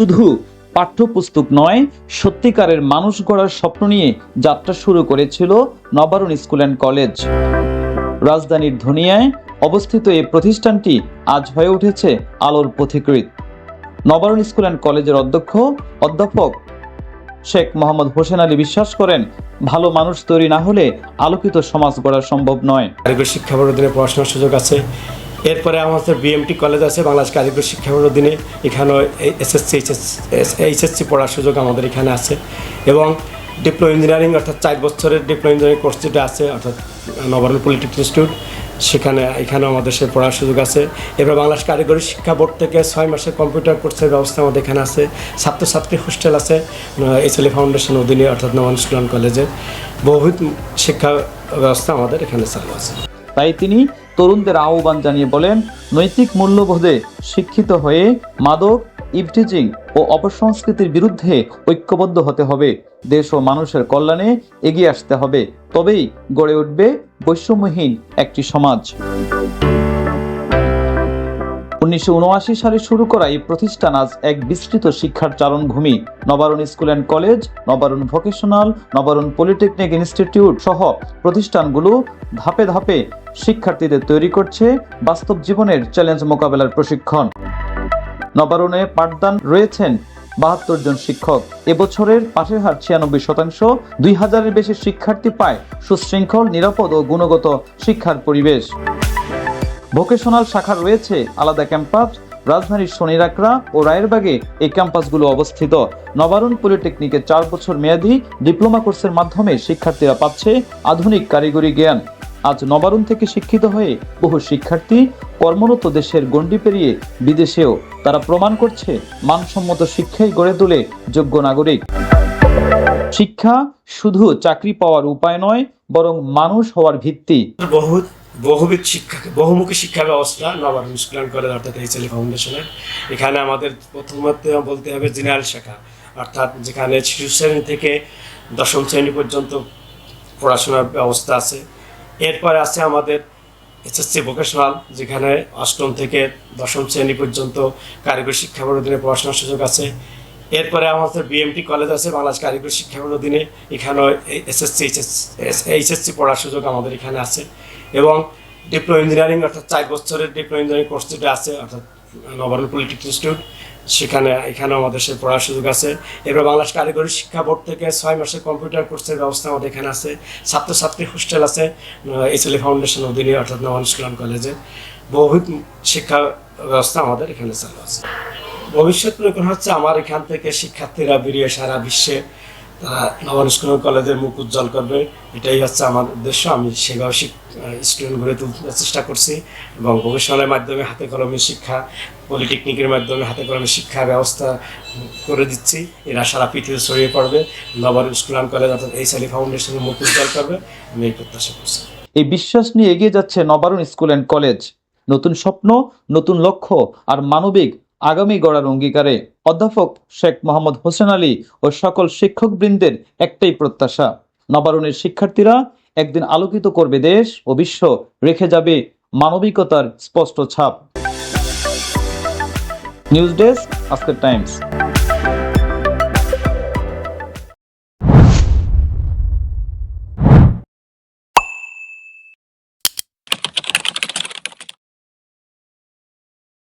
শুধু পাঠ্যপুস্তক নয়, সত্যিকারের মানুষ গড়ার স্বপ্ন নিয়ে যাত্রা শুরু করেছিল নবারুণ স্কুল অ্যান্ড কলেজ। রাজধানীর ধনিয়ায় অবস্থিত এই প্রতিষ্ঠানটি আজ হয়ে উঠেছে আলোর পথিকৃত নবারুণ স্কুল অ্যান্ড কলেজের অধ্যক্ষ, অধ্যাপক শেখ মোহাম্মদ হোসেন আলী বিশ্বাস করেন, ভালো মানুষ তৈরি না হলে আলোকিত সমাজ গড়া সম্ভব নয়। শিক্ষা বোর্ড পড়াশোনার সুযোগ আছে। এরপরে আমাদের বিএমটি কলেজ আছে, বাংলাদেশ কারিগরি শিক্ষা বোর্ড অধীনে এখানেও এসএসসি এইচএসসি পড়ার সুযোগ আমাদের এখানে আছে। এবং ডিপ্লোমা ইঞ্জিনিয়ারিং অর্থাৎ চার বছরের ডিপ্লোমা ইঞ্জিনিয়ারিং কোর্স যেটা আছে, অর্থাৎ নবারুণ পলিটেকনিক ইনস্টিটিউট সেখানে, এখানেও আমাদের সে পড়ার সুযোগ আছে। এবার বাংলাদেশ কারিগরি শিক্ষা বোর্ড থেকে ছয় মাসের কম্পিউটার কোর্সের ব্যবস্থা আমাদের এখানে আছে। ছাত্রছাত্রী হোস্টেল আছে এইচএলএ ফাউন্ডেশন অধীনে, অর্থাৎ নবান অ্যান্ড কলেজে বহুবিধ শিক্ষা ব্যবস্থা আমাদের এখানে চালু আছে। তাই তিনি তরুণদের আহ্বান জানিয়ে বলেন, নৈতিক মূল্যবোধে শিক্ষিত হয়ে মাদক ইভটিজিং ও অপসংস্কৃতির বিরুদ্ধে ঐক্যবদ্ধ হতে হবে। দেশ ও মানুষের কল্যাণে এগিয়ে আসতে হবে। তবেই গড়ে উঠবে বৈষম্যহীন একটি সমাজ। উনিশশো উনআশি সালে শুরু করা এই প্রতিষ্ঠান আজ এক বিস্তৃত শিক্ষার চারণভূমি Nabarun school and college, Nabarun vocational, Nabarun polytechnic institute সহ প্রতিষ্ঠানগুলো ধাপে ধাপে শিক্ষার্থীদের তৈরি করছে বাস্তব জীবনের চ্যালেঞ্জ মোকাবেলার প্রশিক্ষণ। নবারুণে পাঠদান রয়েছেন বাহাত্তর জন শিক্ষক। এবছরের পাশের হার ছিয়ানব্বই শতাংশ, দুই হাজারের বেশি শিক্ষার্থী পায় সুশৃঙ্খল, নিরাপদ ও গুণগত শিক্ষার পরিবেশ। ভোকেশনাল শাখা রয়েছে আলাদা ক্যাম্পাস রাজধানীর শনিরাকড়া ও রায়েরবাগে এই ক্যাম্পাসগুলো অবস্থিত। নবারুণ পলিটেকনিকের চার বছর মেয়াদী ডিপ্লোমা কোর্সের মাধ্যমে শিক্ষার্থীরা পাচ্ছে আধুনিক কারিগরি জ্ঞান। আজ নবারুণ থেকে শিক্ষিত হয়ে বহু শিক্ষার্থী কর্মরত দেশের গণ্ডি পেরিয়ে বিদেশেও তারা প্রমাণ করছে মানসম্মত শিক্ষাই গড়ে তোলে যোগ্য নাগরিক। শিক্ষা শুধু চাকরি পাওয়ার উপায় নয়, বরং মানুষ হওয়ার ভিত্তি। বহু বহুবিধ শিক্ষা, বহুমুখী শিক্ষা ব্যবস্থা নবারুণ স্কুল কলেজ অর্থাৎ এইচ এইচএলএ ফাউন্ডেশনের। এখানে আমাদের প্রথমত বলতে হবে জেনারেল শাখা, অর্থাৎ যেখানে শিশু শ্রেণি থেকে দশম শ্রেণি পর্যন্ত পড়াশোনার ব্যবস্থা আছে। এরপরে আছে আমাদের এসএসসি ভোকেশনাল যেখানে অষ্টম থেকে দশম শ্রেণি পর্যন্ত কারিগরি শিক্ষা বোর্ড অধীনে পড়াশোনার সুযোগ আছে। এরপরে আমাদের বিএমটি কলেজ আছে, বাংলাদেশ কারিগরি শিক্ষা বোর্ড অধীনে এখানেও এসএসসি এইচএসসি পড়ার সুযোগ আমাদের এখানে আছে। এবং ডিপ্লোমা ইঞ্জিনিয়ারিং অর্থাৎ চার বছরের ডিপ্লোমা ইঞ্জিনিয়ারিং কোর্স যেটা আছে, অর্থাৎ নবারুণ পলিটেকনিক ইনস্টিটিউট সেখানে, এখানেও আমাদের সে পড়ার সুযোগ আছে। এবার বাংলাদেশ কারিগরি শিক্ষা বোর্ড থেকে ছয় মাসের কম্পিউটার কোর্সের ব্যবস্থা আমাদের এখানে আছে। ছাত্রছাত্রী হোস্টেল আছে এইচএলএ ফাউন্ডেশন অধীনে, অর্থাৎ নবান অ্যান্ড কলেজে বহুবিধ শিক্ষা ব্যবস্থা আমাদের এখানে চালু আছে। ভবিষ্যৎ পরিকল্পনা হচ্ছে আমার এখান থেকে শিক্ষার্থীরা বেরিয়ে সারা বিশ্বে তারা নবান স্কুল কলেজের মুখ উজ্জ্বল করবে। এটাই হচ্ছে আমার উদ্দেশ্য। আমি সেভাবে স্টুডেন্ট গড়ে তুলতে চেষ্টা করছি এবং ভবিষ্যতের মাধ্যমে হাতে কলমে শিক্ষা পলিটেকনিকের মাধ্যমে হাতে কলমে শিক্ষা ব্যবস্থা করে দিচ্ছি। এরা সারা পৃথিবীতে ছড়িয়ে পড়বে। নবান স্কুল অ্যান্ড কলেজ অর্থাৎ এই সালি ফাউন্ডেশনের মুখ উজ্জ্বল করবে। আমি এই প্রত্যাশা করছি। এই বিশ্বাস নিয়ে এগিয়ে যাচ্ছে নবারুণ স্কুল অ্যান্ড কলেজ নতুন স্বপ্ন, নতুন লক্ষ্য আর মানবিক আগামী গড়ার অঙ্গীকারে অধ্যাপক শেখ মোহাম্মদ হোসেন আলী ও সকল শিক্ষকবৃন্দের একটাই প্রত্যাশা। নবারণের শিক্ষার্থীরা একদিন আলোকিত করবে দেশ ও বিশ্ব, রেখে যাবে মানবিকতার স্পষ্ট ছাপ। নিউজ ডেস্ক, আজকের টাইমস।